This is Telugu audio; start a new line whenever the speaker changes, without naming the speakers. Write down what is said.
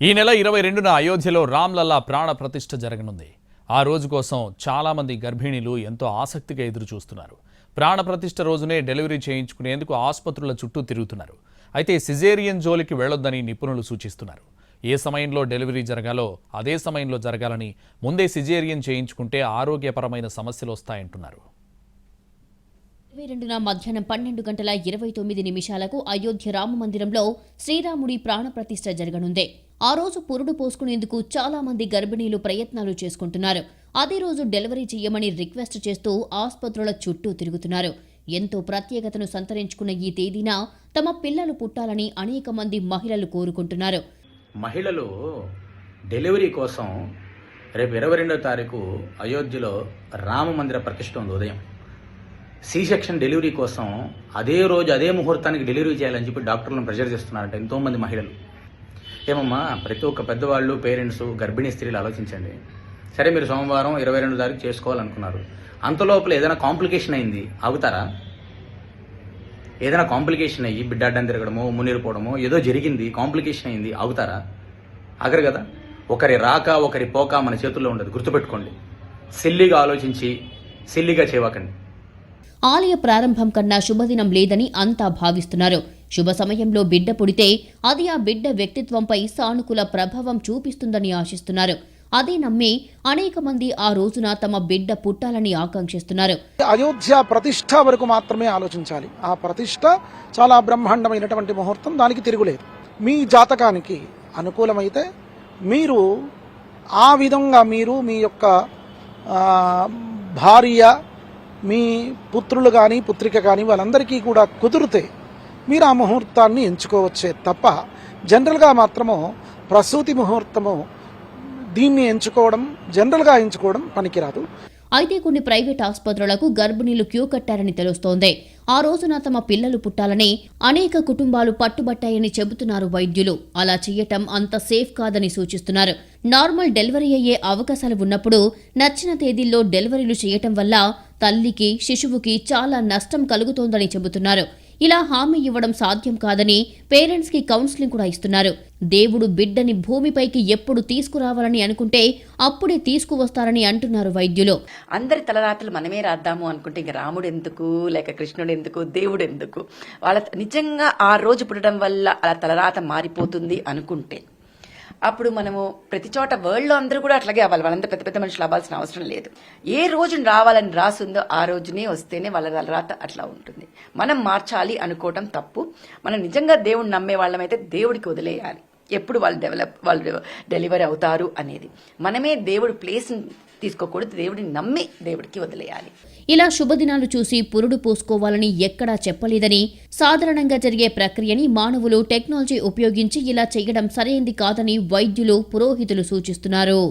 ఈ నెల ఇరవై రెండున అయోధ్యలో రామ్లల్లా ప్రాణ ప్రతిష్ఠ జరగనుంది. ఆ రోజు కోసం చాలా మంది గర్భిణీలు ఎంతో ఆసక్తిగా ఎదురు చూస్తున్నారు ప్రాణ ప్రతిష్ఠ రోజునే డెలివరీ చేయించుకునేందుకు ఆసుపత్రుల చుట్టూ తిరుగుతున్నారు. అయితే సిజేరియన్ జోలికి వెళ్ళొద్దని నిపుణులు సూచిస్తున్నారు. ఏ సమయంలో డెలివరీ జరగాలో అదే సమయంలో జరగాలని ముందే సిజేరియన్ చేయించుకుంటే ఆరోగ్యపరమైన సమస్యలు వస్తాయంటున్నారు.
ఇరవై రెండున మధ్యాహ్నం పన్నెండు గంటల ఇరవై తొమ్మిది నిమిషాలకు అయోధ్య రామ మందిరంలో శ్రీరాముడి ప్రాణప్రతిష్ఠ జరగనుంది. ఆ రోజు పురుడు పోసుకునేందుకు చాలా మంది గర్భిణీలు ప్రయత్నాలు చేసుకుంటున్నారు. అదే రోజు డెలివరీ చేయమని రిక్వెస్ట్ చేస్తూ ఆసుపత్రుల చుట్టూ తిరుగుతున్నారు. ఎంతో ప్రత్యేకతను సంతరించుకున్న ఈ తేదీన తమ పిల్లలు పుట్టాలని అనేక మంది మహిళలు కోరుకుంటున్నారు.
మహిళలు డెలివరీ కోసం రేపు ఇరవై రెండో తారీఖు అయోధ్యలో రామ మందిర ప్రతిష్ట ఉంది ఉదయం. సి సెక్షన్ డెలివరీ కోసం అదే రోజు అదే ముహూర్తానికి డెలివరీ చేయాలని చెప్పి డాక్టర్లను ప్రెషర్ చేస్తున్నారంట ఎంతోమంది మహిళలు. ఏమమ్మా ప్రతి ఒక్క పెద్దవాళ్ళు పేరెంట్స్ గర్భిణీ స్త్రీలు ఆలోచించండి. సరే మీరు సోమవారం ఇరవై రెండు తారీఖు చేసుకోవాలనుకున్నారు. అంతలోపల ఏదైనా కాంప్లికేషన్ అయింది ఆగుతారా? ఏదైనా కాంప్లికేషన్ అయ్యి బిడ్డ అడ్డం తిరగడమో మునిరిపోవడమో ఏదో జరిగింది కాంప్లికేషన్ అయింది ఆగుతారా? ఆగరు కదా? ఒకరి రాక ఒకరి పోక మన చేతుల్లో ఉండదు. గుర్తుపెట్టుకోండి. సిల్లిగా ఆలోచించి సిల్లిగా చేవకండి
ఆలయ ప్రారంభం కన్నా శుభదినం లేదని అంతా భావిస్తున్నారు. శుభ సమయంలో బిడ్డ పుడితే అది ఆ బిడ్డ వ్యక్తిత్వంపై సానుకూల ప్రభావం చూపిస్తుందని ఆశిస్తున్నారు. అదే నమ్మి అనేక మంది ఆ రోజున తమ బిడ్డ పుట్టాలని ఆకాంక్షిస్తున్నారు.
అయోధ్య ప్రతిష్ట వరకు మాత్రమే ఆలోచించాలి. ఆ ప్రతిష్ట చాలా బ్రహ్మాండమైనటువంటి ముహూర్తం దానికి తిరుగులేదు. మీ జాతకానికి అనుకూలమైతే మీరు ఆ విధంగా మీరు మీ యొక్క భార్య మీ పుత్రులు కానీ పుత్రిక కానీ వాళ్ళందరికీ కూడా కుదిరితే మీరు ఆ ముహూర్తాన్ని ఎంచుకోవచ్చే తప్ప జనరల్గా మాత్రము ప్రసూతి ముహూర్తము దీన్ని ఎంచుకోవడం జనరల్గా ఎంచుకోవడం పనికిరాదు.
అయితే కొన్ని ప్రైవేట్ ఆసుపత్రులకు గర్భిణీలు క్యూ కట్టారని తెలుస్తోంది. ఆ రోజున తమ పిల్లలు పుట్టాలని అనేక కుటుంబాలు పట్టుబట్టాయని చెబుతున్నారు వైద్యులు. అలా చేయటం అంత సేఫ్ కాదని సూచిస్తున్నారు. నార్మల్ డెలివరీ అయ్యే అవకాశాలు ఉన్నప్పుడు నచ్చిన తేదీల్లో డెలివరీలు చేయటం వల్ల తల్లికి శిశువుకి చాలా నష్టం కలుగుతోందని చెబుతున్నారు. ఇలా హామీ ఇవ్వడం సాధ్యం కాదని పేరెంట్స్కి కౌన్సిలింగ్ కూడా ఇస్తున్నారు. దేవుడు బిడ్డని భూమిపైకి ఎప్పుడు తీసుకురావాలని అనుకుంటే అప్పుడే తీసుకువస్తారని అంటున్నారు వైద్యులు.
అందరి తలరాతలు మనమే రాద్దాము అనుకుంటే ఇంక రాముడు ఎందుకు? లేక కృష్ణుడు ఎందుకు? దేవుడు ఎందుకు? వాళ్ళ నిజంగా ఆ రోజు పుట్టడం వల్ల అలా తలరాత మారిపోతుంది అనుకుంటే. అప్పుడు మనము ప్రతి చోట వరల్డ్లో అందరూ కూడా అట్లాగే అవ్వాలి. వాళ్ళంతా పెద్ద పెద్ద మనుషులు అవ్వాల్సిన అవసరం లేదు. ఏ రోజున రావాలని రాసుందో ఆ రోజునే వస్తేనే వాళ్ళ తలరాత అట్లా ఉంటుంది. మనం మార్చాలి అనుకోవటం తప్పు. మనం నిజంగా దేవుడిని నమ్మే వాళ్ళమైతే దేవుడికి వదిలేయాలి. ఎప్పుడు వాళ్ళు డెవలప్ వాళ్ళు డెలివరీ అవుతారు అనేది. మనమే దేవుడు ప్లేస్ తీసుకోకూడదు దేవుడిని నమ్మి దేవుడికి వదిలేయాలి.
ఇలా శుభదినాలు చూసి పురుడు పోసుకోవాలని ఎక్కడా చెప్పలేదని సాధారణంగా జరిగే ప్రక్రియని మానవులు టెక్నాలజీ ఉపయోగించి ఇలా చేయడం సరైంది కాదని వైద్యులు పురోహితులు సూచిస్తున్నారు.